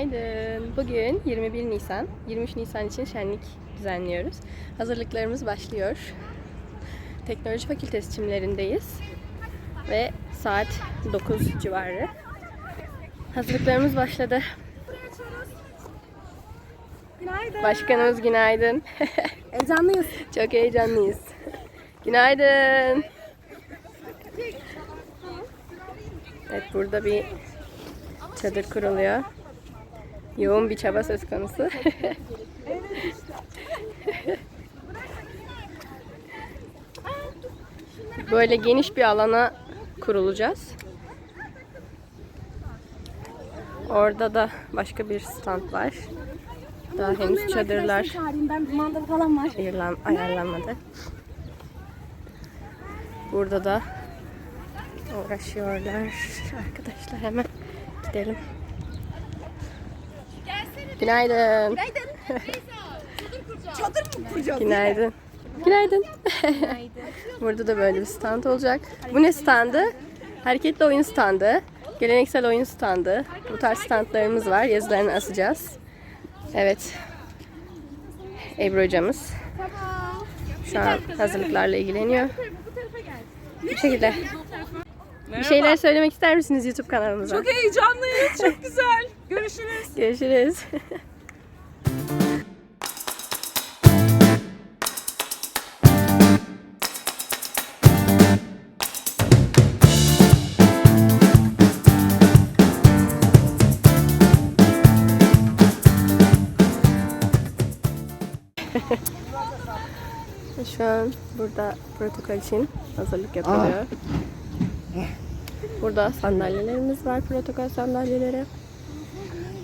Günaydın. Bugün 21 Nisan. 23 Nisan için şenlik düzenliyoruz. Hazırlıklarımız başlıyor. Teknoloji Fakültesi çimlerindeyiz. Ve saat 9 civarı. Hazırlıklarımız başladı. Günaydın. Başkanımız günaydın. Heyecanlıyız. Çok heyecanlıyız. Günaydın. Evet burada bir çadır kuruluyor. Yoğun bir çaba söz konusu. Böyle geniş bir alana kurulacağız. Orada da başka bir stand var. Daha henüz çadırlar Çağırayım ben bir mandal falan var. ayırlan, ayarlanmadı. Burada da uğraşıyorlar arkadaşlar hemen gidelim. Günaydın. Çadır mı kuracağız? Günaydın. Günaydın. Burada da böyle bir stand olacak. Bu ne standı? Hareketli oyun standı. Geleneksel oyun standı. Bu tarz standlarımız var. Yazılarını asacağız. Evet. Ebru hocamız. Şu an hazırlıklarla ilgileniyor. Bu şekilde. Bir şeyler söylemek ister misiniz YouTube kanalımıza? Çok heyecanlıyız. Çok güzel. Görüşürüz. Görüşürüz. Şu an burada protokol için hazırlık yapılıyor. Burada sandalyelerimiz var, protokol sandalyeleri.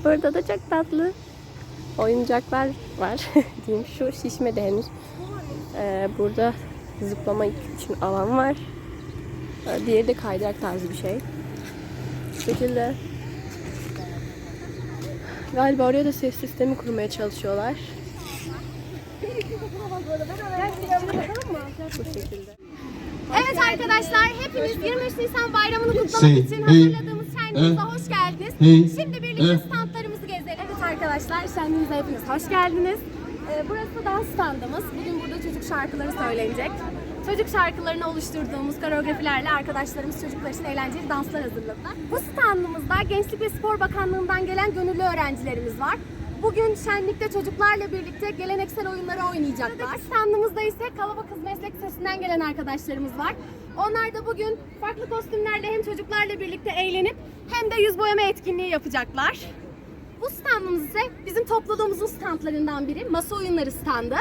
Burada da çok tatlı oyuncaklar var. Diyeyim şu şişmedi henüz. Ee, burada zıplama için alan var. Ee, diğeri de kaydırak tarzı bir şey. Bu şekilde. Galiba oraya da ses sistemi kurmaya çalışıyorlar. Bu şekilde. Evet arkadaşlar hepiniz 23 Nisan bayramını kutlamak Say, için hazırladığımız şenliğimize hoş geldiniz. Şimdi birlikte standlarımızı gezelim. Evet arkadaşlar şenliğimize hepiniz hoş geldiniz. Ee, burası dans standımız. Bugün burada çocuk şarkıları söylenecek. Çocuk şarkılarını oluşturduğumuz koreografilerle arkadaşlarımız çocuklar için eğlenceli danslar hazırladılar. Bu standımızda Gençlik ve Spor Bakanlığı'ndan gelen gönüllü öğrencilerimiz var. Bugün şenlikte çocuklarla birlikte geleneksel oyunları oynayacaklar. Standımızda ise Kalaba Kız Meslek Lisesi'nden gelen arkadaşlarımız var. Onlar da bugün farklı kostümlerle hem çocuklarla birlikte eğlenip hem de yüz boyama etkinliği yapacaklar. Bu standımız ise bizim topluluğumuzun standlarından biri. Masa oyunları standı.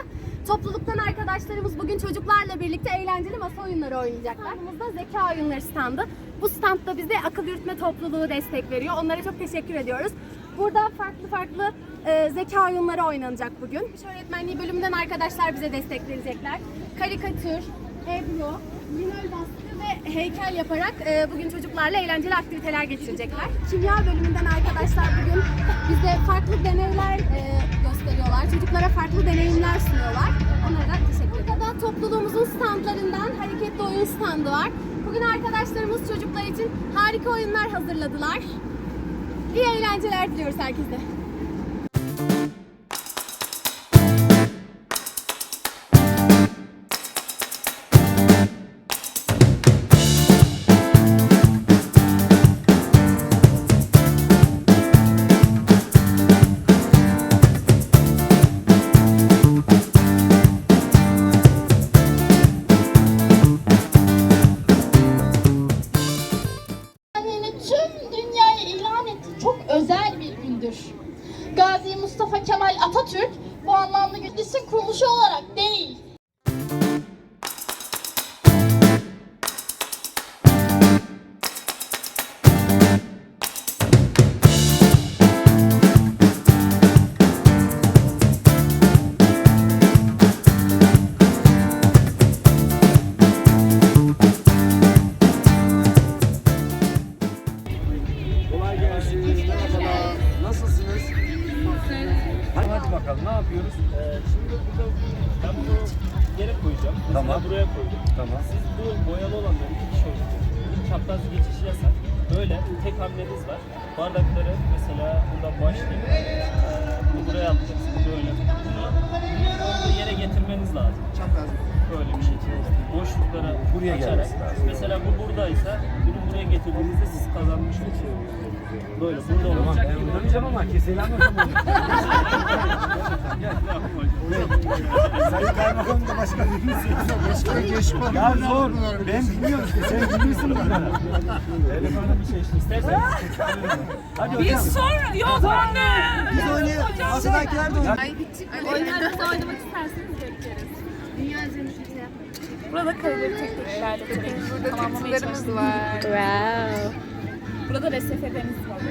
Topluluktan arkadaşlarımız bugün çocuklarla birlikte eğlenceli masa oyunları oynayacaklar. Standımızda zeka oyunları standı. Bu standda bize akıl yürütme topluluğu destek veriyor. Onlara çok teşekkür ediyoruz. Burada farklı farklı e, zeka oyunları oynanacak bugün. İş öğretmenliği bölümünden arkadaşlar bize destek verecekler. Karikatür, ebru, linol baskı ve heykel yaparak e, bugün çocuklarla eğlenceli aktiviteler geçirecekler. Kimya bölümünden arkadaşlar bugün bize farklı deneyler e, gösteriyorlar. Çocuklara farklı deneyimler sunuyorlar. Onlara da teşekkür ederim. Burada da topluluğumuzun standlarından hareketli oyun standı var. Bugün arkadaşlarımız çocuklar için harika oyunlar hazırladılar. İyi eğlenceler diliyoruz herkese. Tamam. Buraya koydum. Tamam. Siz bu boyalı olanları iki kişi oluşturuyorsunuz. Çapraz geçişi yasak. Böyle tek hamleniz var. Bardakları mesela buradan başlayıp e, bu buraya atacaksınız böyle. Bunu yere getirmeniz lazım. Çapraz. Böyle bir şey. Boşluklara Buraya açarak. Mesela bu buradaysa bunu buraya getirdiğinizde siz kazanmış oluyorsunuz. Böyle burada olacak ben gibi. oynamayacağım ama keseyi anlatamam. Sayın Kaymakam da başka birisi. Başka geçmem. Ya zor. Ben bilmiyorum işte. Sen bilirsin bunları. Telefonda bir şey işte. İsterseniz Hadi Biz sonra yok anne. Biz oynayalım. Masadakiler de oynayalım. Oyunlarımızda oynamak isterseniz bekleriz. Burada karileri tek tek ilerleterek tamamlamaya çalıştık. var. Wow. Burada RSF'lerimiz var.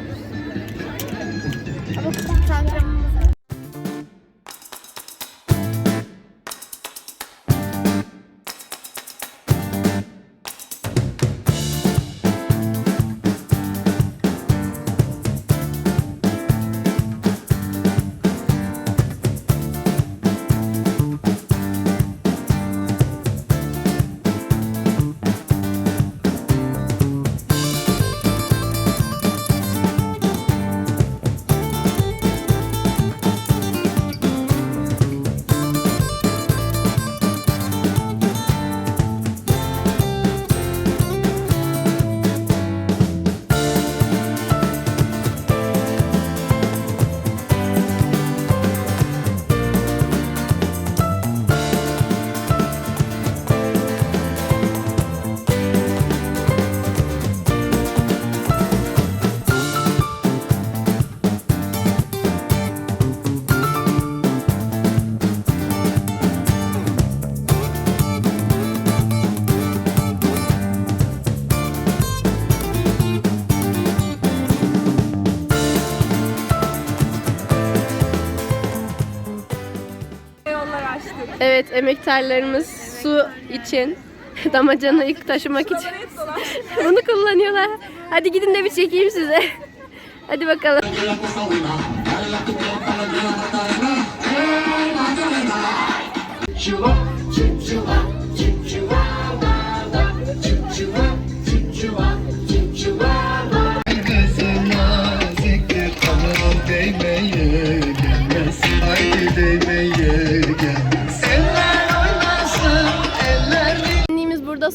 Evet emektarlarımız su için damacanayı taşımak için bunu kullanıyorlar. Hadi gidin de bir çekeyim size. Hadi bakalım.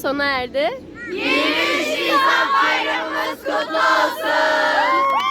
Sona erdi. 23 Nisan bayramımız kutlu olsun.